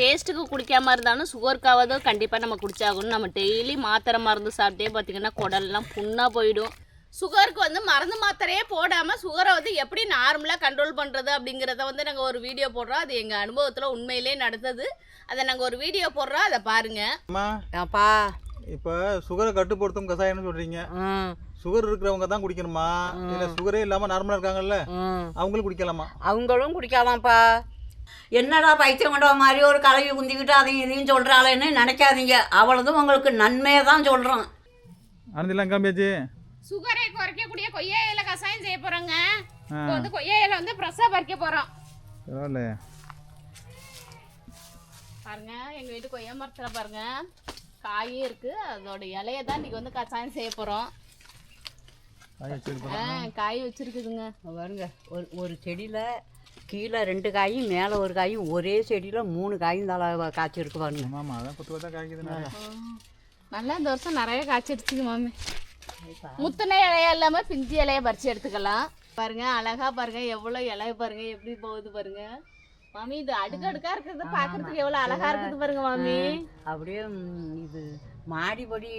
டேஸ்ட்டுக்கு குடிக்காம இருந்தாலும் சுகருக்காவது கண்டிப்பாக நம்ம குடிச்சாகணும். நம்ம டெய்லி மாத்திரை மருந்து சாப்பிட்டே பார்த்தீங்கன்னா குடல்லாம் புண்ணாக போயிடும். சுகருக்கு வந்து மருந்து மாத்திரையே போடாமல் சுகரை வந்து எப்படி நார்மலாக கண்ட்ரோல் பண்ணுறது அப்படிங்கிறத வந்து நாங்கள் ஒரு வீடியோ போடுறோம். அது எங்கள் அனுபவத்தில் உண்மையிலே நடந்தது. அதை நாங்கள் ஒரு வீடியோ போடுறோம். அதை பாருங்கள் அம்மா ஏப்பா இப்போ சுகரை கட்டுப்படுத்தும் கஷாயம்னு சொல்றீங்க. ம் சுகர் இருக்கிறவங்க தான் குடிக்கணுமா? இல்ல சுகரே இல்லாம நார்மலா இருக்காங்கல்ல? அவங்களும் குடிக்கலாமா? அவங்களும் குடிக்கலாம்ப்பா. என்னடா பைத்தியம் கொண்ட மாதிரி ஒரு கலவி குந்திக்கிட்டு அதையும் இதையும் சொல்கிறாளேன்னு நினைக்காதீங்க. அவ்வளோதும் உங்களுக்கு நன்மையை தான் சொல்கிறோம் ஆனந்திலாம் கிளம்பியாச்சு சுகரை குறைக்கக்கூடிய கொய்யா இலை கஷாயம் செய்ய போகிறோங்க இப்போ வந்து கொய்யா இலை வந்து ஃப்ரெஷ்ஷாக பறிக்க போகிறோம் பரவாயில்ல பாருங்க எங்கள் வீட்டு கொய்யா மரத்தில் பாருங்க. காயும் இருக்குது அதோட இலையை தான் இன்றைக்கி வந்து கஷாயம் செய்ய போகிறோம் காய் வச்சுருக்குதுங்க. பாருங்க ஒரு ஒரு செடியில் கீழே ரெண்டு காயும் மேலே ஒரு காயும் ஒரே செடியில் மூணு காயும் தலை காய்ச்சிருக்கு பாருங்க. ஆமாம் அதான் பத்து பார்த்தா காய்க்குதுண்ணா நல்லா இந்த வருஷம் நிறைய காய்ச்சிடுச்சுங்க மாமி. முத்தின இலையா இல்லாமல் பிஞ்சி இலையை பறித்து எடுத்துக்கலாம். பாருங்க அழகா பாருங்க எவ்வளோ இலைய பாருங்க எப்படி போகுது பாருங்க. மாமி இது அடுக்கடுக்கா இருக்கிறது பார்க்கறதுக்கு எவ்வளோ அழகா இருக்குது பாருங்க மாமி. அப்படியே இது மாடிப்படி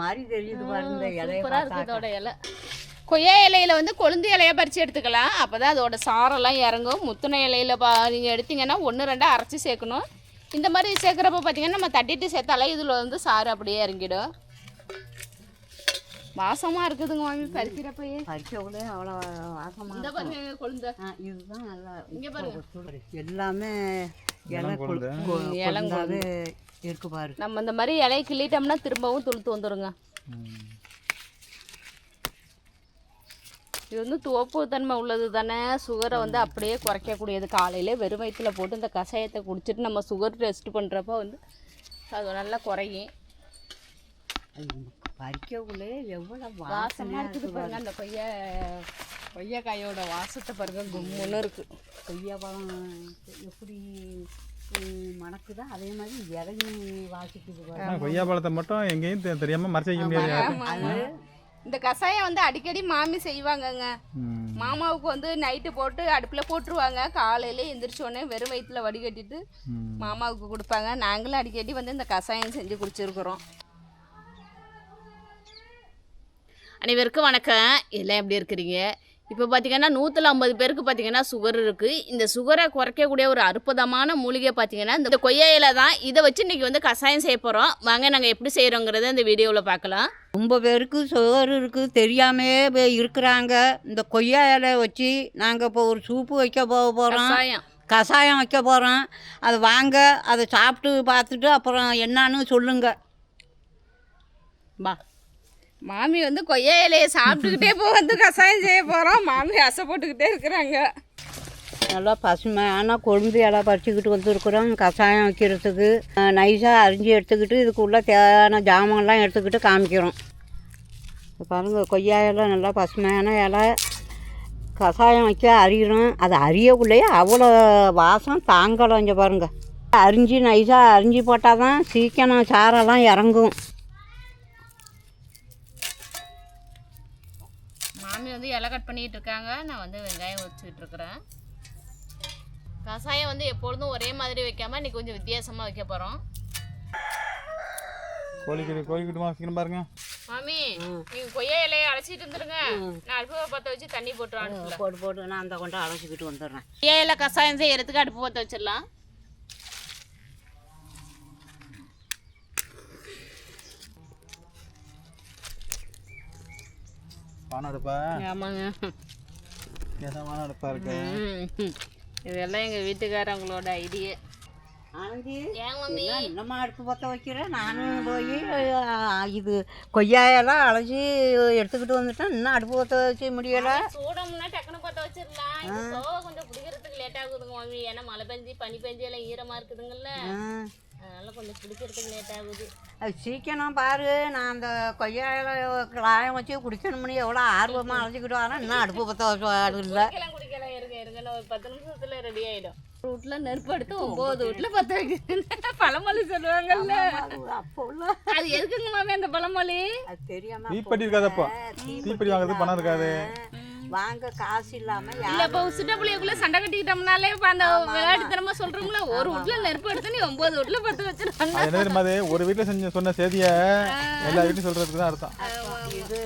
மாதிரி தெரியுது பாருங்க இலைய இருக்குது இலை. கொய்யா இலையில வந்து கொழுந்து இலைய பறித்து எடுத்துக்கலாம். அப்போ தான் அதோட சாரெல்லாம் இறங்கும். முத்துன இலையில பா நீங்கள் எடுத்தீங்கன்னா ஒன்று ரெண்டாக அரைச்சி சேர்க்கணும். இந்த மாதிரி சேர்க்குறப்ப பார்த்தீங்கன்னா நம்ம தட்டிட்டு சேர்த்தாலே இதில் வந்து சாறு அப்படியே இறங்கிடும். வாசமாக இருக்குதுங்க மாமி பறிக்கிறப்பயே. பறிக்கக்குள்ளே அவ்வளோ வாசமாக இந்த பாருங்க கொழுந்த. இதுதான் நல்லா இங்க பாருங்க. எல்லாமே இலை இருக்கு பாரு. நம்ம இந்த மாதிரி இலையை கிள்ளிட்டோம்னா திரும்பவும் துளுத்து வந்துருங்க. இது வந்து துவப்பு தன்மை உள்ளது தானே? சுகரை வந்து அப்படியே குறைக்கக்கூடியது. காலையிலே வெறும் வயிற்றுல போட்டு இந்த கஷாயத்தை குடிச்சிட்டு நம்ம சுகர் டெஸ்ட் பண்ணுறப்ப வந்து அது நல்லா குறையும் பறிக்கக்குள்ளே எவ்வளோ வாசமாக இருக்குது பாருங்க அந்த கொய்யா கொய்யாக்காயோட வாசத்தை பாருங்க கும்முன்னு இருக்குது கொய்யா பழம் எப்படி மணக்குதோ அதே மாதிரி இலையும் வாசிக்குது கொய்யா பழத்தை மட்டும் எங்கேயும் தெ- தெரியாம மறைச்சு வைக்க முடியாது. இந்த கஷாயம் வந்து அடிக்கடி மாமி செய்வாங்கங்க. மாமாவுக்கு வந்து நைட்டு போட்டு அடுப்பில் போட்டுருவாங்க. காலையில எந்திரிச்சோடனே வெறும் வயிற்றுல வடிகட்டிட்டு. மாமாவுக்கு கொடுப்பாங்க. நாங்களும் அடிக்கடி வந்து இந்த கஷாயம் செஞ்சு குடிச்சிருக்கிறோம். அனைவருக்கும் வணக்கம். எல்லாம் எப்படி இருக்கிறீங்க? இப்போ பார்த்தீங்கன்னா நூற்றில் ஐம்பது பேருக்கு பார்த்தீங்கன்னா சுகர் இருக்குது இந்த சுகரை குறைக்கக்கூடிய ஒரு அற்புதமான மூலிகை பார்த்தீங்கன்னா இந்த கொய்யா இலை தான். இதை வச்சு இன்றைக்கி வந்து கஷாயம் செய்ய போகிறோம் வாங்க நாங்கள் எப்படி செய்கிறோங்கிறத இந்த வீடியோவில் பார்க்கலாம். ரொம்ப பேருக்கு சுகர் இருக்குது தெரியாமே இருக்கிறாங்க. இந்த கொய்யா இலை வச்சு நாங்கள் இப்போ ஒரு சூப்பு வைக்க போக போகிறோம் கஷாயம். கஷாயம் வைக்க போகிறோம் அது வாங்க அதை சாப்பிட்டு பார்த்துட்டு அப்புறம் என்னன்னு சொல்லுங்க. பா மாமி வந்து கொய்யா இலையை சாப்பிட்டுக்கிட்டே இப்போ வந்து கஷாயம் செய்ய போகிறோம் மாமி அசை போட்டுக்கிட்டே இருக்கிறாங்க. நல்லா பசுமையான கொழும்பு இலை பறிச்சுக்கிட்டு வந்துருக்குறோம் கஷாயம் வைக்கிறதுக்கு. நைஸாக அரிஞ்சு எடுத்துக்கிட்டு இதுக்குள்ளே தேவையான ஜாமான்லாம் எடுத்துக்கிட்டு காமிக்கிறோம். பாருங்கள் கொய்யா இலை நல்லா பசுமையான இலை. கஷாயம் வைக்க அரியிறோம். அது அரியக்குள்ளேயே அவ்வளோ வாசம் தாங்கலாம் இங்கே பாருங்க. அரிஞ்சு நைஸாக அரிஞ்சு போட்டால் தான் சீக்கிரம் சாரெல்லாம் இறங்கும். வந்து இலை கட் பண்ணிட்டு இருக்காங்க நான் வந்து வெங்காயம் வச்சுக்கிட்டு இருக்கிறேன் கஷாயம் வந்து எப்பொழுதும் ஒரே மாதிரி வைக்காம இன்னைக்கு கொஞ்சம் வித்தியாசமாக வைக்க போகிறோம் கோழிக்குடி கோழிக்குட்டுமா? சீக்கிரம் பாருங்க. மாமி நீங்கள் கொய்யா இலையை அழைச்சிட்டு வந்துருங்க நான் அடுப்பு பற்ற வச்சு தண்ணி போட்டுருவேன் போட்டு போட்டு நான் அந்த கொண்டு அழைச்சிக்கிட்டு வந்துடுறேன். கொய்யா இலை கஷாயம் செய்யறதுக்கு அடுப்பு பற்ற வச்சிடலாம். அடுப்பா ஆமாங்க. ஏதா வானம் அடுப்பா இருக்கு. இதெல்லாம் எங்கள் வீட்டுக்காரங்களோட ஐடியா. ஆனந்தி ஏன் மம்மி? என்ன இன்னமா அடுப்பு பற்ற வைக்கிறேன் நானும் போய் இது கொய்யாயெல்லாம் அழைச்சி எடுத்துக்கிட்டு வந்துட்டேன் இன்னும் அடுப்பு பற்ற வச்சு முடியலை. சூடம்னா டக்குனு பற்ற வச்சிடலாம். கொஞ்சம் பிடிக்கிறதுக்கு லேட் ஆகுதுங்க மாமி ஏன்னா மழை பெஞ்சு பனி பெஞ்சு எல்லாம் ஈரமாக இருக்குதுங்கல்ல. அதனால கொஞ்சம் பிடிக்கிறதுக்கு லேட் ஆகுது. அது சீக்கிரம் பாரு. நான் அந்த கொய்யாயில காயம் வச்சு குடிக்கணும்னு எவ்வளோ ஆர்வமாக அழைச்சிக்கிட்டு வரேன் இன்னும் அடுப்பு பற்ற வச்சு இல்லை. குடிக்கலாம் குடிக்கலாம் இருங்க இருங்க. நான் ஒரு பத்து நிமிஷத்துல ரெடி ஆயிடும். வீட்டுல நெருப்பு எடுத்து ஒன்பது வீட்டுல பத்த வைக்கிறேன் பழமொழி சொல்லுவாங்கல்ல. அப்போ உள்ள. அது எதுக்குங்க மாமி அந்த பழமொழி? அது தெரியாம தீப்பெட்டி இருக்காதப்போ. தீப்பெட்டி வாங்குறதுக்கு பணம் இருக்காது. வாங்க காசு இல்லாமல் இல்ல இப்போ சின்ன பிள்ளைக்குள்ள சண்டை கட்டிக்கிட்டோம்னாலே இப்போ அந்த விளையாட்டுத்தனமா சொல்றோம்ல ஒரு வீட்டுல நெருப்பு எடுத்து நீ ஒன்பது வீட்டுல பத்து வச்சிருக்காங்க. அது என்ன தெரியுமா ஒரு வீட்டில் செஞ்ச சொன்ன செய்தியை எல்லா வீட்லையும் சொல்றதுக்கு தான் அர்த்தம். இது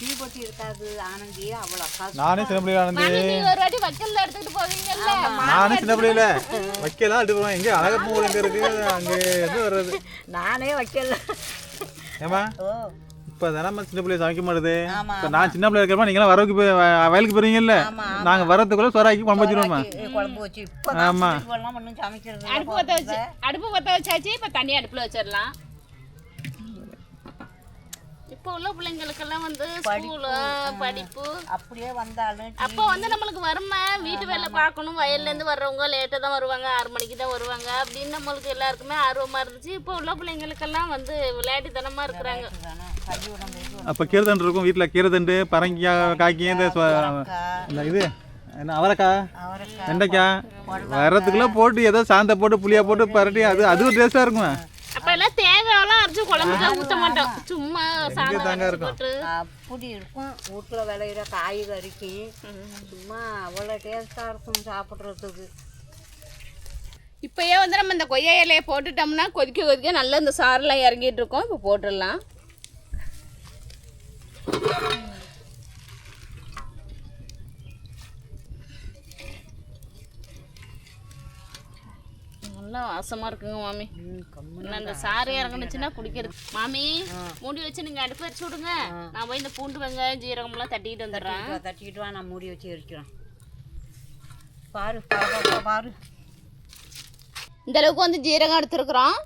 தீபத்தி இருக்காது ஆனந்தி அவ்வளோ காசு நானே சின்ன பிள்ளைல ஆனந்தி. ஒரு வாட்டி வக்கல்ல போவீங்கல்ல? நானே சின்ன வைக்கலாம் எடுத்து போவேன். எங்கே அழகப்பூ எங்கே இருக்கு அங்கே வர்றது. நானே வைக்கல ஏமா ஓ. இப்போ தானே சின்ன பிள்ளைய சமைக்க மாட்டுது? இப்போ நான் சின்ன பிள்ளைய இருக்கிறப்ப நீங்களாம் வரவுக்கு போய் வயலுக்கு போறீங்கல்ல? நாங்கள் வரதுக்குள்ள சொராக்கி குழம்பு வச்சிருவோமா குழம்பு வச்சு. இப்போ ஆமா. எல்லாம் ஒன்றும் சமைக்கிறது அடுப்பு பத்த வச்சு அடுப்பு பத்த வச்சாச்சு இப்ப தண்ணி அடுப்புல வச்சிடலாம். இப்போ உள்ள பிள்ளைங்களுக்கெல்லாம் வந்து ஸ்கூலு படிப்பு. அப்படியே வந்தாலும் அப்போ வந்து நம்மளுக்கு வறுமை வீட்டு வேலை பார்க்கணும் வயல்ல இருந்து வர்றவங்க லேட்டாக தான் வருவாங்க ஆறு மணிக்கு தான் வருவாங்க அப்படின்னு நம்மளுக்கு எல்லாருக்குமே ஆர்வமா இருந்துச்சு. இப்போ உள்ள பிள்ளைங்களுக்கெல்லாம் வந்து விளையாட்டுத்தனமா இருக்கிறாங்க. அப்போ கீரைத்தண்டு இருக்கும் வீட்டில் கீரைத்தண்டு பரங்கிக்காய் காய்க்கி இந்த இது என்ன அவரைக்காய் வெண்டைக்காய் வரதுக்குள்ள போட்டு ஏதோ சாந்த போட்டு புளியா போட்டு பரட்டி அது அதுவும் டேஸ்ட்டாக இருக்கும். அப்ப எல்லாம் தேங்காயெல்லாம் அரைச்சு குழம்புக்கு ஊத்த மாட்டோம். சும்மா சாதம் இருக்கும்? அப்படி இருக்கும். வீட்டில் விளையிற காய்கறிக்கு சும்மா அவ்வளோ டேஸ்ட்டாக இருக்கும் சாப்பிட்றதுக்கு. இப்பயே வந்து நம்ம இந்த கொய்யா இலையை போட்டுட்டோம்னா கொதிக்க கொதிக்க நல்லா இந்த சாரெல்லாம் இறங்கிட்டு இருக்கோம். இப்போ போட்டுடலாம். நல்லா வாசமா இருக்குங்க மாமி. இன்னும் அந்த சாறு இறங்குனுச்சுன்னா குடிக்கிறது. மாமி மூடி வச்சு நீங்க அடுப்பு வச்சு விடுங்க. நான் போய் இந்த பூண்டு வெங்காயம் ஜீரகம்லாம் தட்டிட்டு வந்துடுறேன். தட்டிக்கிட்டு வா நான் மூடி வச்சு எரிக்கிறேன். பாரு பாரு, பாரு, பாரு. இந்த அளவுக்கு வந்து ஜீரகம் எடுத்துருக்குறோம்.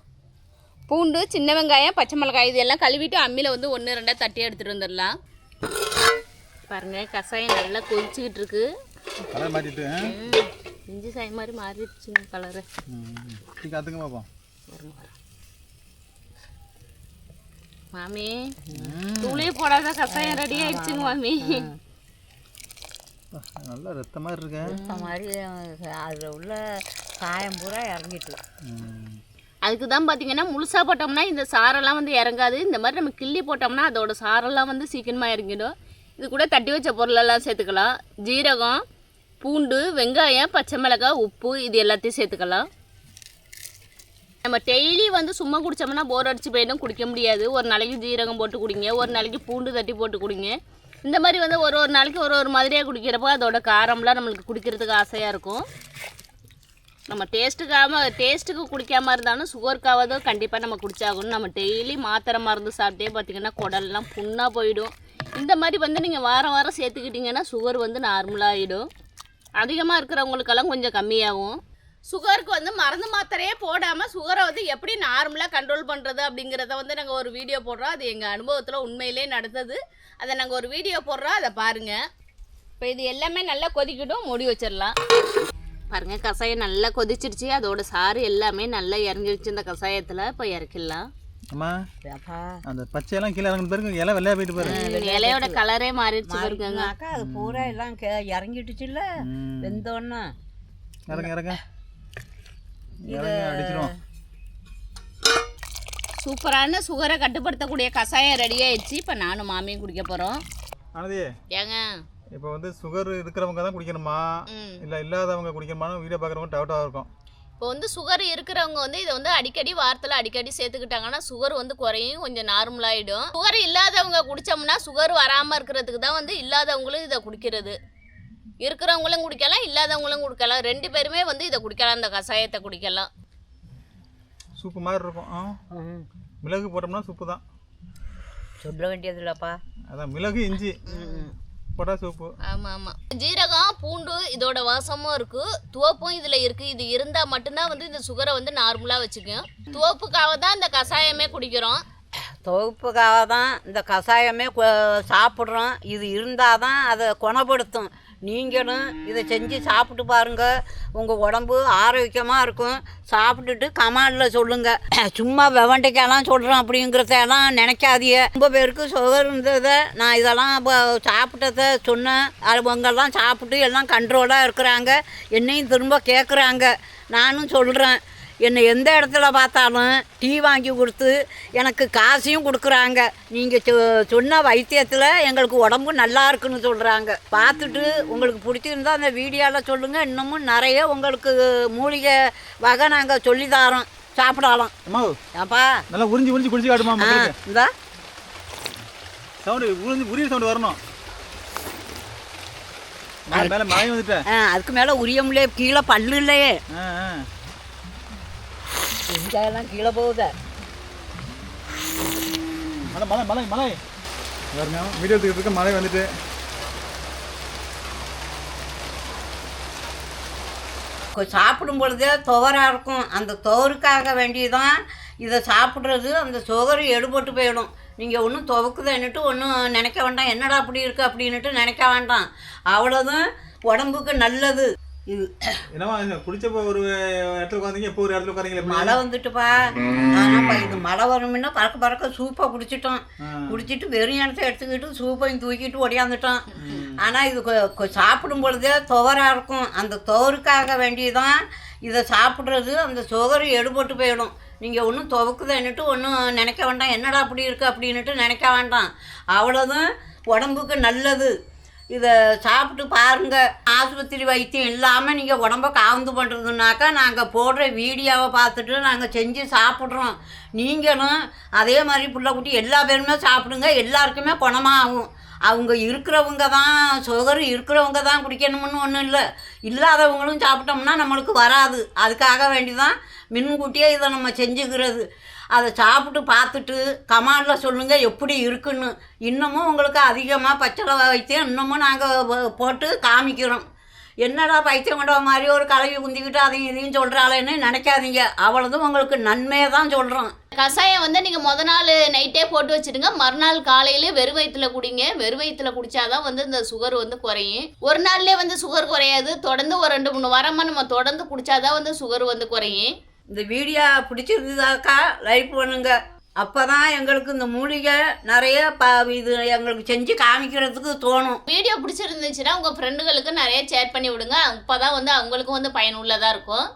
பூண்டு சின்ன வெங்காயம் பச்சை மிளகாய் இது எல்லாம் கழுவிட்டு அம்மியில் வந்து ஒன்று ரெண்டாக தட்டி எடுத்துகிட்டு வந்துடலாம். பாருங்க கஷாயம் நல்லா கொதிச்சுக்கிட்டு இருக்கு. கலர் மாற்றிட்டு இஞ்சி சாய் மாதிரி மாறிடுச்சுங்க கலரு. காத்துங்க பார்ப்போம் மாமி தூளே போடாத கஷாயம் ரெடி ஆயிடுச்சுங்க மாமி. நல்லா ரத்த மாதிரி இருக்கேன் இந்த மாதிரி அதில் உள்ள காயம் பூரா இறங்கிட்டு அதுக்கு தான் பார்த்தீங்கன்னா முழுசாக போட்டோம்னா இந்த சாரெல்லாம் வந்து இறங்காது. இந்த மாதிரி நம்ம கிள்ளி போட்டோம்னா அதோட சாரெல்லாம் வந்து சீக்கிரமாக இறங்கிடும். இது கூட தட்டி வச்ச பொருளெல்லாம் சேர்த்துக்கலாம். ஜீரகம் பூண்டு வெங்காயம் பச்சை மிளகாய் உப்பு இது எல்லாத்தையும் சேர்த்துக்கலாம். நம்ம டெய்லி வந்து சும்மா குடித்தோம்னா போர் அடிச்சு போயிடும். குடிக்க முடியாது. ஒரு நாளைக்கு ஜீரகம் போட்டு குடிங்க. ஒரு நாளைக்கு பூண்டு தட்டி போட்டு குடிங்க. இந்த மாதிரி வந்து ஒரு ஒரு நாளைக்கு ஒரு ஒரு மாதிரியாக குடிக்கிறப்போ அதோட காரம்லாம் நம்மளுக்கு குடிக்கிறதுக்கு ஆசையாக இருக்கும். நம்ம டேஸ்ட்டுக்காம டேஸ்ட்டுக்கு குடிக்காமல் இருந்தாலும் சுகருக்காவது கண்டிப்பாக நம்ம குடிச்சாகணும். நம்ம டெய்லி மாத்திரை மருந்து சாப்பிட்டே பார்த்திங்கன்னா குடல்லாம் புண்ணாக போயிடும். இந்த மாதிரி வந்து நீங்கள் வாரம் வாரம் சேர்த்துக்கிட்டிங்கன்னா சுகர் வந்து நார்மலாகிடும் அதிகமாக இருக்கிறவங்களுக்கெல்லாம் கொஞ்சம் கம்மியாகும். சுகருக்கு வந்து மருந்து மாத்திரையே போடாமல் சுகரை வந்து எப்படி நார்மலாக கண்ட்ரோல் பண்ணுறது அப்படிங்கிறத வந்து நாங்கள் ஒரு வீடியோ போடுறோம். அது எங்கள் அனுபவத்தில் உண்மையிலே நடந்தது. அதை நாங்கள் ஒரு வீடியோ போடுறோம். அதை பாருங்கள் இப்போ இது எல்லாமே நல்லா கொதிக்கட்டும். மூடி வச்சிடலாம். பாருங்க கஷாயம் நல்லா கொதிச்சிருச்சு. அதோட சாறு எல்லாமே நல்லா இறங்கிருச்சு இந்த கஷாயத்தில் இப்போ இறக்கிடலாம். அம்மா ஏப்பா அந்த பச்சையெல்லாம் கீழே இறங்கின இலை வெள்ளையா போயிட்டு இலையோட கலரே மாறிடுச்சு பாருங்க. அக்கா அது பூரா எல்லாம் கே- இறங்கிட்டுச்சுல்ல? ம். வெந்தோன்னா. இறங்க இறங்க. இறங்க அடிச்சிடும் சூப்பரான சுகரை கட்டுப்படுத்தக்கூடிய கஷாயம் ரெடி ஆயிடுச்சு. இப்போ நானும் மாமியும் குடிக்க போகிறோம் ஆனதி ஏங்க? இப்போ வந்து சுகர் இருக்கிறவங்க தான் குடிக்கணுமா? இல்லை இல்லாதவங்க குடிக்கணுமான்னு வீடியோ பார்க்குறவங்க டவுட்டாக இருக்கும். இப்போ வந்து சுகர் இருக்கிறவங்க வந்து இதை வந்து அடிக்கடி வாரத்தில் அடிக்கடி சேர்த்துக்கிட்டாங்கன்னா சுகர் வந்து குறையும் கொஞ்சம் நார்மலாகிடும் சுகர் இல்லாதவங்க குடித்தோம்னா சுகர் வராமல் இருக்கிறதுக்கு தான் வந்து இல்லாதவங்களும் இதை குடிக்கிறது. இருக்கிறவங்களும் குடிக்கலாம் இல்லாதவங்களும் குடிக்கலாம். ரெண்டு பேருமே வந்து இதை குடிக்கலாம் இந்த கஷாயத்தை குடிக்கலாம். சூப்பு மாதிரி இருக்கும். மிளகு போட்டோம்னா சூப்பு தான். சொல்ல வேண்டியது இல்லைப்பா அதான் மிளகு இஞ்சி. போட்டா சூப்பு. ஆமாம் ஆமாம் ஜீரகம் பூண்டு இதோட வாசமும் இருக்குது துவப்பும் இதில் இருக்குது இது இருந்தால் மட்டும்தான் வந்து இந்த சுகரை வந்து நார்மலாக வச்சுக்கும். துவப்புக்காக தான் இந்த கஷாயமே குடிக்கிறோம். தொகுப்புக்காக தான் இந்த கஷாயமே கொ- சாப்பிட்றோம். இது இருந்தால் தான் அதை குணப்படுத்தும். நீங்களும் இதை செஞ்சு சாப்பிட்டு பாருங்கள் உங்கள் உடம்பு ஆரோக்கியமாக இருக்கும். சாப்பிட்டுட்டு கமாண்டில் சொல்லுங்கள் சும்மா வெவண்டைக்கெல்லாம் சொல்கிறோம் அப்படிங்கிறதெல்லாம் நினைக்காதீங்க. ரொம்ப பேருக்கு சுகர் இருந்ததை நான் இதெல்லாம் இப்போ சாப்பிட்டதை சொன்னேன். அவங்கெல்லாம் சாப்பிட்டு எல்லாம் கண்ட்ரோலாக இருக்கிறாங்க. என்னையும் திரும்ப கேட்குறாங்க நானும் சொல்கிறேன் என்னை எந்த இடத்துல பார்த்தாலும் டீ வாங்கி கொடுத்து எனக்கு காசையும் கொடுக்குறாங்க. நீங்கள் சொ சொன்ன வைத்தியத்தில் எங்களுக்கு உடம்பு நல்லா இருக்குன்னு சொல்கிறாங்க பார்த்துட்டு உங்களுக்கு பிடிச்சிருந்தா அந்த வீடியோவில் சொல்லுங்கள் இன்னமும் நிறைய உங்களுக்கு மூலிகை வகை நாங்கள் சொல்லி தரோம். சாப்பிடலாம். ஏப்பா? நல்லா உறிஞ்சி உறிஞ்சி குடிச்சு காட்டுமா இந்தா. சவுண்டு உறிஞ்சி உரிய சவுண்டு வரணும். மேலே அதுக்கு மேலே உரியம்லே கீழே பல்லு இல்லையே. ஆ. எல்லாம் கீழே போகுதே. மலை மலை மலை மலை பாருங்க வீடியோ எடுத்துக்கிட்டு இருக்க மழை வந்துட்டு. சாப்பிடும் பொழுதே துவராக இருக்கும். அந்த துவருக்காக வேண்டியதான் இதை சாப்பிட்றது. அந்த சுகர் எடுபட்டு போயிடும். நீங்கள் ஒன்றும் துவக்குதுன்னுட்டு ஒன்றும் நினைக்க வேண்டாம். என்னடா அப்படி இருக்குது அப்படின்னுட்டு நினைக்க வேண்டாம். அவ்வளோதான் உடம்புக்கு நல்லது. இது என்னவா குடிச்சப்போ ஒரு இடத்துல உட்காந்தீங்க இப்போ ஒரு இடத்துல உட்காந்தீங்க மழை வந்துட்டுப்பா. ஆனால் இது மழை வரும்னா பறக்க பறக்க சூப்பை குடிச்சிட்டோம். குடிச்சிட்டு வெறும் இடத்த எடுத்துக்கிட்டு சூப்பையும் தூக்கிட்டு ஒடியாந்துட்டோம் ஆனால் இது சாப்பிடும் பொழுதே துவராக இருக்கும். அந்த துவருக்காக வேண்டியதான் இதை சாப்பிட்றது. அந்த சுகர் எடுபட்டு போயிடும். நீங்கள் ஒன்றும் துவக்குதுன்னுட்டு ஒன்றும் நினைக்க வேண்டாம். என்னடா அப்படி இருக்குது அப்படின்னுட்டு நினைக்க வேண்டாம். அவ்வளோதான் உடம்புக்கு நல்லது. இதை சாப்பிட்டு பாருங்க. ஆஸ்பத்திரி வைத்தியம் இல்லாமல் நீங்கள் உடம்ப காவந்து பண்ணுறதுனாக்கா நாங்கள் போடுற வீடியோவை பார்த்துட்டு நாங்கள் செஞ்சு சாப்பிட்றோம். நீங்களும் அதே மாதிரி பிள்ளை குட்டி எல்லா பேருமே சாப்பிடுங்க. எல்லாருக்குமே குணமாகும். அவங்க இருக்கிறவங்க தான் சுகர் இருக்கிறவங்க தான் குடிக்கணும்னு ஒன்றும் இல்லை. இல்லாதவங்களும் சாப்பிட்டோம்னா நம்மளுக்கு வராது. அதுக்காக வேண்டி தான் மின்கூட்டியே இதை நம்ம செஞ்சுக்கிறது. அதை சாப்பிட்டு பார்த்துட்டு கமாண்டில் சொல்லுங்கள் எப்படி இருக்குன்னு. இன்னமும் உங்களுக்கு அதிகமாக பச்சளை வைத்தியம் இன்னமும் நாங்கள் போட்டு காமிக்கிறோம். என்னடா பைத்தியம் கொண்ட மாதிரி ஒரு கலவி குந்திக்கிட்டு அதையும் இதையும் சொல்கிறாளேன்னு நினைக்காதீங்க. அவ்வளோதும் உங்களுக்கு நன்மையை தான் சொல்கிறோம் கஷாயம் வந்து நீங்கள் முத நாள் நைட்டே போட்டு வச்சிடுங்க மறுநாள் காலையிலே வெறும் வயிற்றுல குடிங்க. வெறும் வயிற்றுல குடிச்சாதான் வந்து இந்த சுகர் வந்து குறையும். ஒரு நாள்லேயே வந்து சுகர் குறையாது. தொடர்ந்து ஒரு ரெண்டு மூணு வாரமாக நம்ம தொடர்ந்து குடித்தாதான் வந்து சுகர் வந்து குறையும். இந்த வீடியோ பிடிச்சிருந்ததாக்கா லைக் பண்ணுங்க. அப்போ தான் எங்களுக்கு இந்த மூலிகை நிறைய ப இது எங்களுக்கு செஞ்சு காமிக்கிறதுக்கு தோணும். வீடியோ பிடிச்சிருந்துச்சுன்னா உங்கள் ஃப்ரெண்டுகளுக்கு நிறைய ஷேர் பண்ணி விடுங்க. அப்போ தான் வந்து அவங்களுக்கும் வந்து பயனுள்ளதாக இருக்கும்.